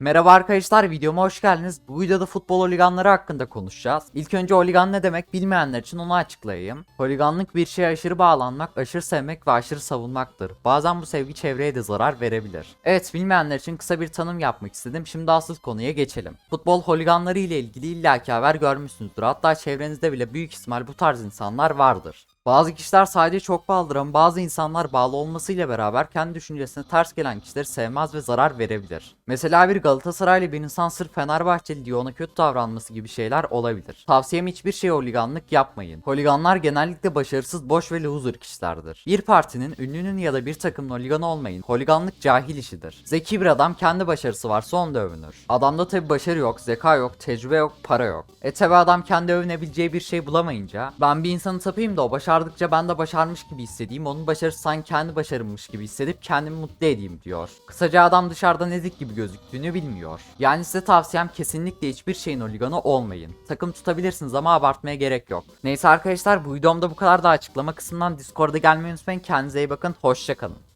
Merhaba arkadaşlar videoma hoş geldiniz. Bu videoda futbol holiganları hakkında konuşacağız. İlk önce holigan ne demek bilmeyenler için onu açıklayayım. Holiganlık bir şeye aşırı bağlanmak, aşırı sevmek ve aşırı savunmaktır. Bazen bu sevgi çevreye de zarar verebilir. Evet bilmeyenler için kısa bir tanım yapmak istedim. Şimdi asıl konuya geçelim. Futbol holiganları ile ilgili illaki haber görmüşsünüzdür. Hatta çevrenizde bile büyük ihtimal bu tarz insanlar vardır. Bazı kişiler sadece çok bağlıdır ama bazı insanlar bağlı olmasıyla beraber kendi düşüncesine ters gelen kişileri sevmez ve zarar verebilir. Mesela bir Galatasaraylı bir insan sırf Fenerbahçeli diye ona kötü davranması gibi şeyler olabilir. Tavsiyem hiçbir şey holiganlık yapmayın. Holiganlar genellikle başarısız, boş ve loser kişilerdir. Bir partinin, ünlünün ya da bir takımın holiganı olmayın. Holiganlık cahil işidir. Zeki bir adam kendi başarısı varsa onda övünür. Adamda tabi başarı yok, zeka yok, tecrübe yok, para yok. E tabi adam kendi övünebileceği bir şey bulamayınca ben bir insanı tapayım da o başardıkça ben de başarmış gibi hissedeyim. Onun başarısı sanki kendi başarımmış gibi hissedip kendimi mutlu edeyim diyor. Kısaca adam dışarıdan ezik gibi gözüktüğünü bilmiyor. Yani size tavsiyem kesinlikle hiçbir şeyin holiganı olmayın. Takım tutabilirsiniz ama abartmaya gerek yok. Neyse arkadaşlar bu videomda bu kadar da açıklama kısmından Discord'a gelmeyi unutmayın. Kendinize iyi bakın. Hoşçakalın.